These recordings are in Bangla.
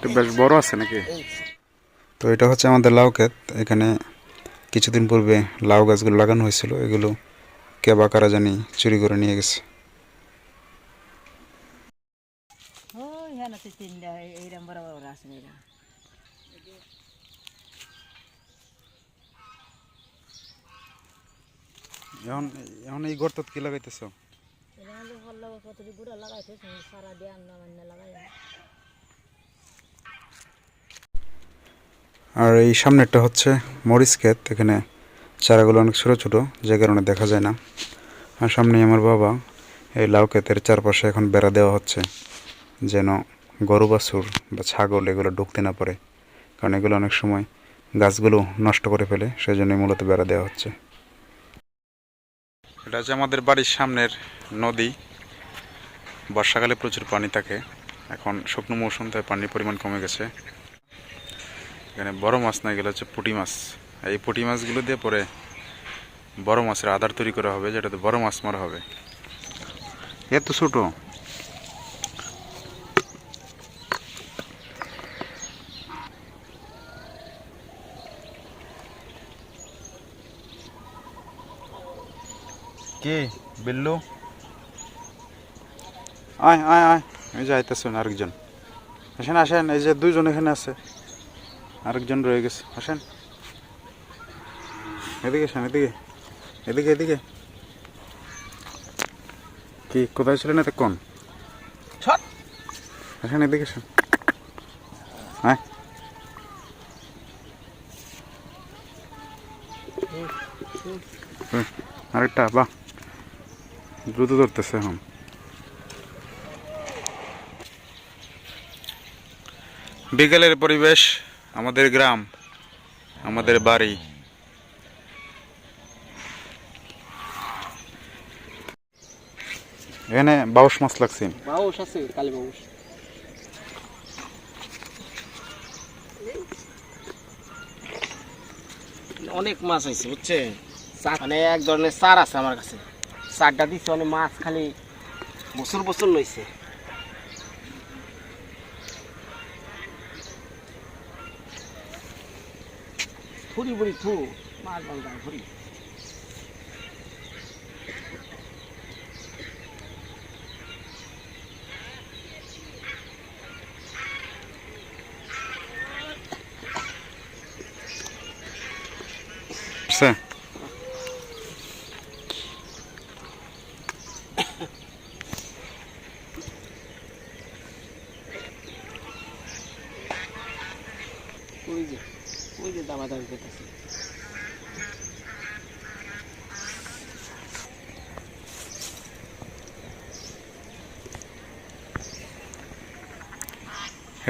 এটা বেশ বড় আছে নাকি? তো এটা হচ্ছে আমাদের লাউ ক্ষেত। এখানে কিছুদিন পূর্বে লাউ গাছগুলো লাগানো হয়েছিল। এগুলো কে বা কারা জানি চুরি করে নিয়ে গেছে। হ্যাঁ এখন এখন এই গর্ত কি লাগাইতেছ? সারা দিয়ে আন্না লাগাই আর এই সামনেরটা হচ্ছে মরিচ ক্ষেত। এখানে চারাগুলো অনেক ছোটো ছোটো, যে কারণে দেখা যায় না। আর সামনেই আমার বাবা এই লাউ ক্ষেতের চারপাশে এখন বেড়া দেওয়া হচ্ছে, যেন গরু, বাছুর বা ছাগল এগুলো ঢুকতে না পারে। কারণ এগুলো অনেক সময় গাছগুলো নষ্ট করে ফেলে সেই জন্যই মূলত বেড়া দেওয়া হচ্ছে। এটা হচ্ছে আমাদের বাড়ির সামনের নদী। বর্ষাকালে প্রচুর পানি থাকে। এখন শুকনো মৌসুম তাই পানির পরিমাণ কমে গেছে। এখানে বড় মাছ না, এগুলো হচ্ছে পুঁটি মাছ। এই পুঁটি মাছগুলো দিয়ে পরে বড় মাছের আধার তৈরি করা হবে, যেটাতে বড় মাছ মারা হবে। এত ছোট। কে, বিল্লু? আয় আয় আয়। এই যে আইতেছেন আরেকজন। আসেন আসেন, এই যে দুইজন এখানে আছে। আরেকজন রয়ে গেছে। আসেন। এদিকে আসেন এদিকে। এদিকে এদিকে। কি কোথায় ছিলেন এতক্ষণ? ছট। আসেন এদিকে আসেন। হ্যাঁ। আরেকটা বাহ। দ্রুত ধরতেছে এখন। বিকেলের পরিবেশ আমাদের গ্রাম আমাদের বাড়ি। এখানে বাউশ মাছ লাগছে। বাউস আছে কালী বাউস অনেক মাছ আছে বুঝছে? মানে এক ধরনের সার আছে আমার কাছে। সারটা দিচ্ছে অনেক মাছ খালি বছর বছর লইছে। ফুরি ফুরি থু মাছ বাংলা ফুরি বুঝছে ওই যে ওই যে দামা দামি করতেছে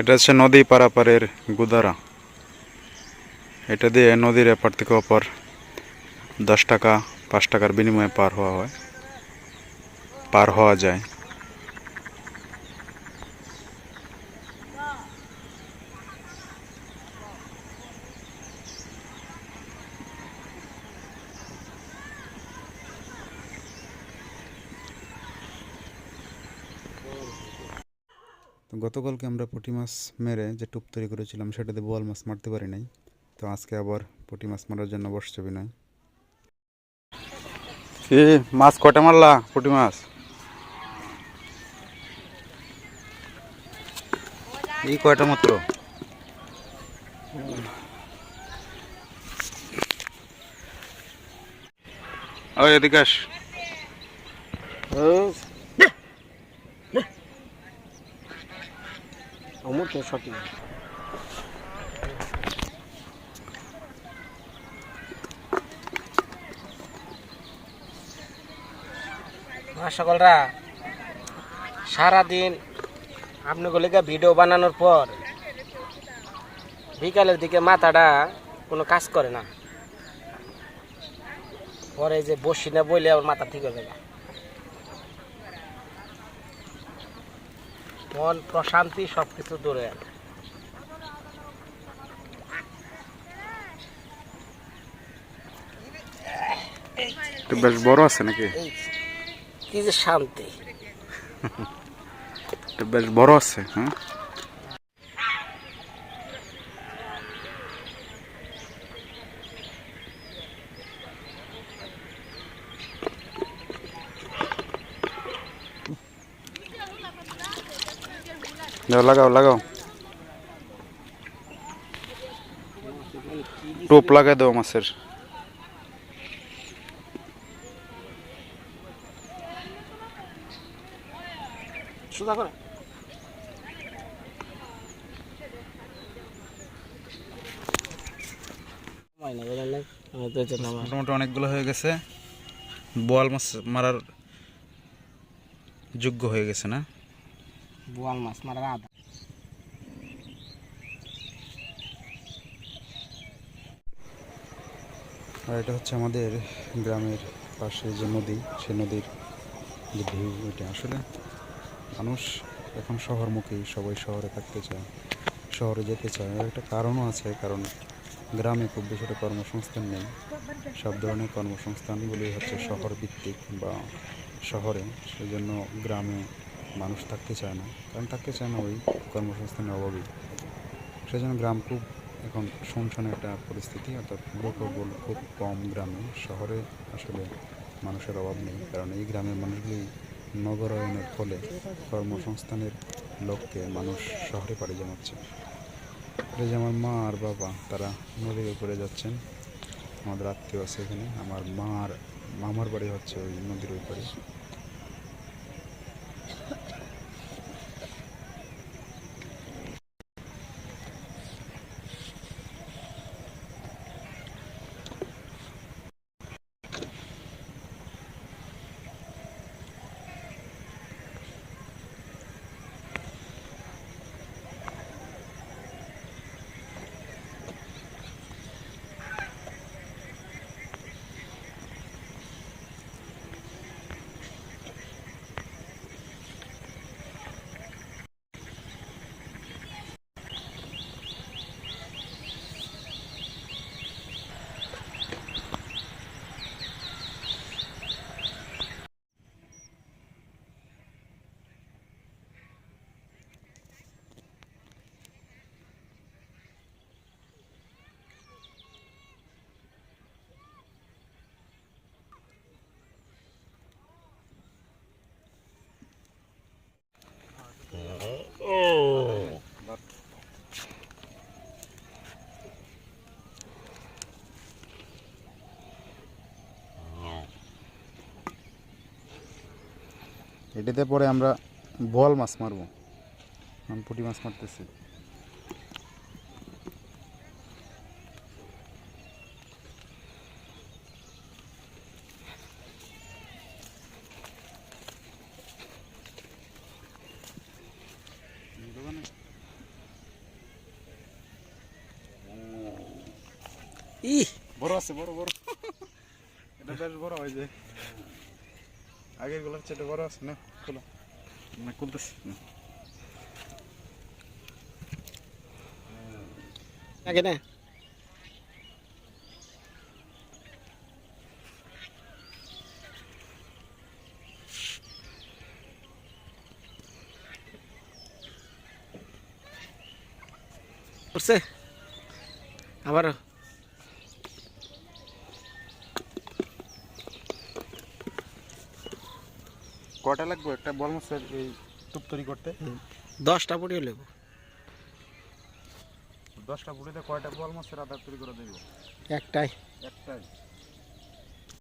এটা হচ্ছে নদী পারাপারের গুদারা। এটা দিয়ে নদীর এপার থেকে অপার দশ টাকা, পাঁচ টাকার বিনিময়ে পার হওয়া হয়। পার হওয়া যায়। তো গতকালকে আমরা পুঁটি মাছ মেরে যে টুপ তৈরি করেছিলাম সেটাতে বোয়াল মাছ মারতে পারি নাই। তো আজকে আবার পুঁটি মাছ মারার জন্য বসছে বিনয়। কি মাছ কটা মারলা পুঁটি মাছ? এই কয়টা মাত্র? ওই এদিকে আস। তো সঠিক সকলরা সারাদিন আপনাগুলিকে ভিডিও বানানোর পর বিকালের দিকে মাথাটা কোনো কাজ করে না। পরে যে বসি না বইলে ওর মাথা ঠিক হয়ে যাবে। মন প্রশান্তি সব কিছু দূরে বেশ বড় আছে নাকি? কি যে শান্তি। বেশ বড় আছে হ্যাঁ? দাও লাগাও লাগাও। টোপ লাগাই দাও মাছের। সোজা করে। মোটামুটি অনেকগুলো হয়ে গেছে। বোয়াল মাছ মারার যোগ্য হয়ে গেছে না? বোয়াল মাছ মারার আদা আর এটা হচ্ছে আমাদের গ্রামের পাশে যে নদী সেই নদীর যে ঢেউ ওইটা আসলে মানুষ এখন শহরমুখী, সবাই শহরে থাকতে চায়, শহরে যেতে চায়। একটা কারণও আছে, কারণ গ্রামে খুব বেশি একটা কর্মসংস্থান নেই। সব ধরনের কর্মসংস্থানগুলি হচ্ছে শহর ভিত্তিক বা শহরে। সেই জন্য গ্রামে মানুষ থাকতে চায় না। কারণ থাকতে চায় না ওই কর্মসংস্থানের অভাবেই। সেই জন্য গ্রাম খুব এখন শুনশান একটা পরিস্থিতি, অর্থাৎ লোকবল খুব কম গ্রামে। শহরে আসলে মানুষের অভাব নেই। কারণ এই গ্রামের মানুষগুলি নগরায়নের ফলে কর্মসংস্থানের লক্ষ্যে মানুষ শহরে পাড়ি জমাচ্ছে। যে আমার মা আর বাবা, তারা নদীর উপরে যাচ্ছেন। আমাদের আত্মীয় আছে এখানে। আমার মা আর মামার বাড়ি হচ্ছে ওই নদীর ওই পাড়ে এটাতে পরে আমরা বল মাছ মারবো। আমি পুঁটি মাছ মারতেছি। ই বড় আছে বড় বড়। এটা বেশ বড় হয় যে। আগেরগুলোর চেয়ে এটা বড় আছে না? খোলো না খুলতেছি না। আগে না করছে আবার কয়টা লাগবে? একটা বল মাছের এই টুপ তৈরি করতে দশটা পুড়িয়ে নেব। দশটা পুড়িতে কয়টা বল মাছের আধার তৈরি করে দেবো। একটাই। একটাই।